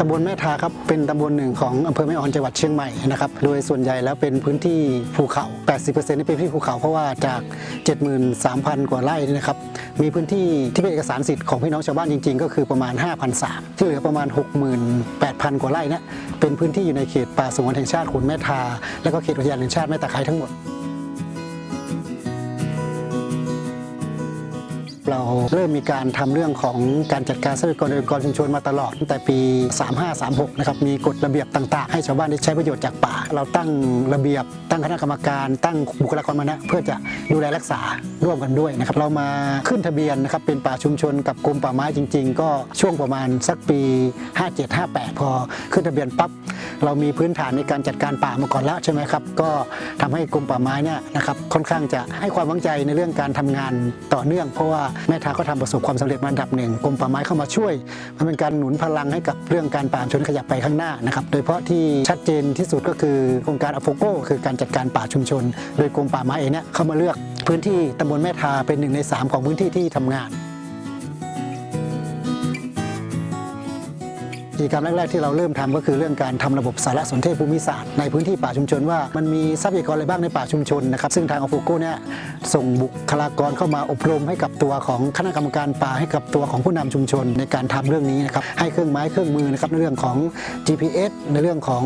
ตำบลแม่ทาครับเป็นตำบลหนึ่งของอำเภอแม่ออนจังหวัดเชียงใหม่นะครับโดยส่วนใหญ่แล้วเป็นพื้นที่ภูเขา 80%นี่เป็นพื้นที่ภูเขาเพราะว่าจาก 73,000 กว่าไร่นะครับมีพื้นที่ที่เป็นเอกสารสิทธิ์ของพี่น้องชาวบ้านจริง ๆ ก็คือประมาณ5,300ที่เหลือประมาณ 68,000 กว่าไร่นี่ยเป็นพื้นที่อยู่ในเขตป่าสงวนแห่งชาติขุนแม่ทา และก็เขตอุทยานแห่งชาติแม่ตะไคร้ทั้งหมด เราเริ่มมีการทำเรื่องของการจัดการทรัพยากรในองค์กรชุมชนมาตลอดตั้งแต่ปี 3536 นะครับมีกฎระเบียบต่าง ๆ ให้ชาวบ้านได้ใช้ประโยชน์จากป่า เราตั้งระเบียบ ตั้งคณะกรรมการ ตั้งบุคลากรมานะเพื่อจะดูแลรักษาร่วมกันด้วยนะครับเรามาขึ้นทะเบียนนะครับเป็นป่าชุมชนกับกรมป่าไม้จริง ๆ ก็ช่วงประมาณสักปี 57-58 พอขึ้นทะเบียนปั๊บ เรามีพื้นฐานในการจัดการป่ามาก่อนแล้วใช่ไหมครับ ก็ทำให้กรมป่าไม้เนี่ยนะครับค่อนข้างจะให้ความหวังใจในเรื่องการทำงานต่อเนื่อง เพราะว่าแม่ทาก็ทำประสบความสำเร็จมาดับหนึ่งกรมป่าไม้เข้ามาช่วย มันเป็นการหนุนพลังให้กับเรื่องการป่าชนขยับไปข้างหน้านะครับโดยเฉพาะที่ชัดเจนที่สุดก็คือโครงการอโฟโกคือการจัดการป่าชุมชน โดยกรมป่าไม้เองเนี่ยเข้ามาเลือกพื้นที่ตำบลแม่ทาเป็นหนึ่งในสามของพื้นที่ที่ทำงาน กิจกรรมแรก ๆ ที่เราเริ่มทำก็คือเรื่องการทำระบบสารสนเทศภูมิศาสตร์ในพื้นที่ป่าชุมชนว่ามันมีทรัพยากรอะไรบ้างในป่าชุมชนนะครับซึ่งทางอฟูโกเนี่ยส่งบุคลากรเข้ามาอบรมให้กับตัวของคณะกรรมการป่าให้กับตัวของผู้นำชุมชนในการทำเรื่องนี้นะครับให้เครื่องไม้เครื่องมือนะครับในเรื่องของ GPS ในเรื่องของ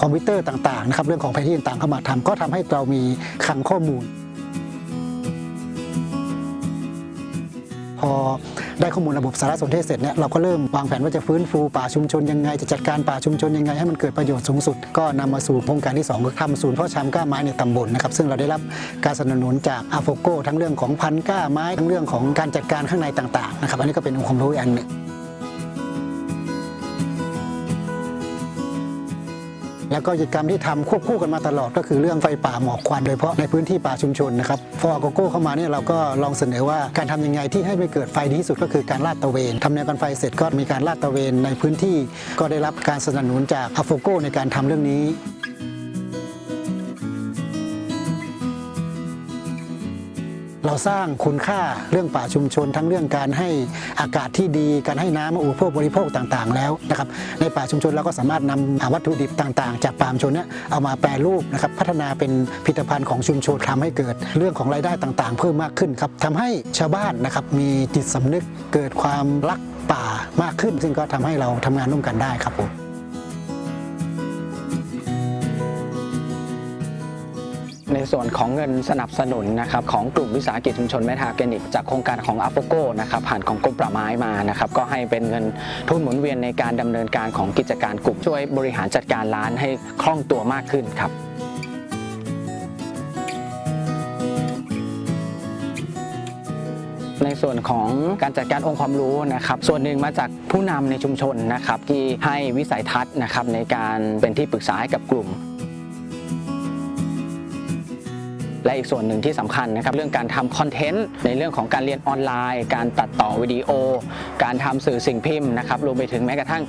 คอมพิวเตอร์ต่างๆนะครับเรื่องของแผนที่ต่างๆเข้ามาทำก็ทำให้เรามีคลังข้อมูล พอได้ข้อมูลระบบสารสนเทศเสร็จเนี่ยเราก็เริ่มวางแผนว่าจะฟื้นฟูป่าชุมชนยังไง จะจัดการป่าชุมชนยังไง ให้มันเกิดประโยชน์สูงสุด ก็นำมาสู่โครงการที่2ก็ทำศูนย์เพาะชำก้าไม้ในตำบลนะครับซึ่งเราได้รับการสนับสนุนจากอาโฟโกทั้งเรื่องของพันก้าไม้ทั้งเรื่องของการจัดการข้างในต่างๆนะครับอันนี้ก็เป็นองค์ความรู้อีกอันหนึ่ง แล้วก็กิจกรรมที่ทำควบคู่กันมาตลอดก็คือเรื่องไฟป่าหมอกควันโดยเฉพาะในพื้นที่ป่าชุมชนนะครับพอโกโก้เข้ามาเนี่ยเราก็ลองเสนอว่าการทำยังไงที่ให้ไม่เกิดไฟดีที่สุดก็คือการลาดตระเวนทำแนวกันไฟเสร็จก็มีการลาดตระเวนในพื้นที่ ก็ได้รับการสนับสนุนจากอโฟโกในการทำเรื่องนี้ เราสร้างคุณค่าเรื่องป่าชุมชน ทั้งเรื่องการให้อากาศที่ดีการให้น้ำมาอุปโภคบริโภคต่างๆ แล้วนะครับในป่าชุมชนเราก็สามารถนำวัตถุดิบต่างๆ จากป่าชุมชนเนี่ยเอามาแปรรูปนะครับพัฒนาเป็นผลิตภัณฑ์ของชุมชนทำให้เกิดเรื่องของรายได้ต่างๆ เพิ่มมากขึ้นครับทำให้ชาวบ้านนะครับมีจิตสำนึกเกิดความรักป่ามากขึ้น ซึ่งก็ทำให้เราทำงานร่วมกันได้ครับผม ในส่วนของเงินสนับสนุนนะครับของกลุ่มวิสาหกิจชุมชนแม่ทาแกนิก จากโครงการของอัฟโฟโกนะครับผ่านของกรมป่าไม้มานะครับก็ให้เป็นเงินทุนหมุนเวียนในการดำเนินการของกิจการกลุ่มช่วยบริหารจัดการร้านให้คล่องตัวมากขึ้นครับในส่วนของการจัดการองค์ความรู้นะครับส่วนหนึ่งมาจากผู้นำในชุมชนนะครับที่ให้วิสัยทัศน์นะครับในการเป็นที่ปรึกษาให้กับกลุ่ม และอีกส่วนหนึ่งที่สำคัญนะครับเรื่องการทำคอนเทนต์ในเรื่องของการเรียนออนไลน์ การตัดต่อวิดีโอ การทำสื่อสิ่งพิมพ์นะครับรวมไปถึงแม้กระทั่ง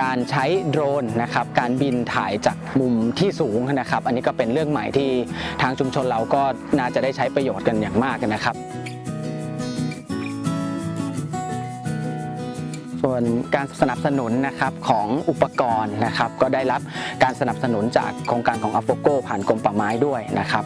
การใช้โดรนนะครับการบินถ่ายจากมุมที่สูงนะครับอันนี้ก็เป็นเรื่องใหม่ที่ทางชุมชนเราก็น่าจะได้ใช้ประโยชน์กันอย่างมากนะครับส่วนการสนับสนุนนะครับของอุปกรณ์นะครับก็ได้รับการสนับสนุนจากโครงการของอ f โฟโกผ่านกรมป่าไม้ด้วยนะครับ